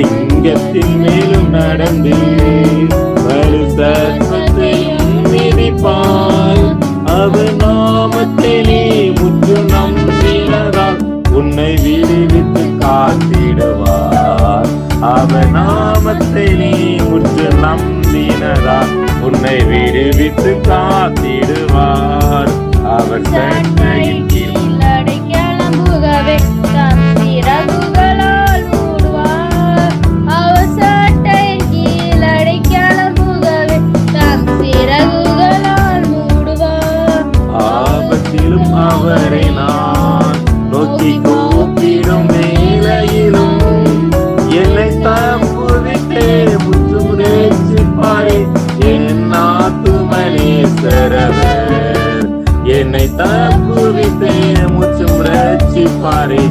சிங்கத்தின் மேலும் நடந்து வலு சர்வத்தையும் மிதிப்பாய். அவர் நாமத்திலே முற்று நம்பினதால் உன்னை விடுவித்து காத்திடுவார். அவர் நாமத்திலே முற்று நம்பினதால் உன்னை விடுவித்து அவரை நான் நோக்கி கூப்பிடும் வேளையிலும் என்னை தப்புவித்தே முற்றும் ரேசிப்பாரே என் ஆத்துமனேஸ்வரவர் என்னை தப்புவித்தே முற்றும் ரட்சிப்பாரே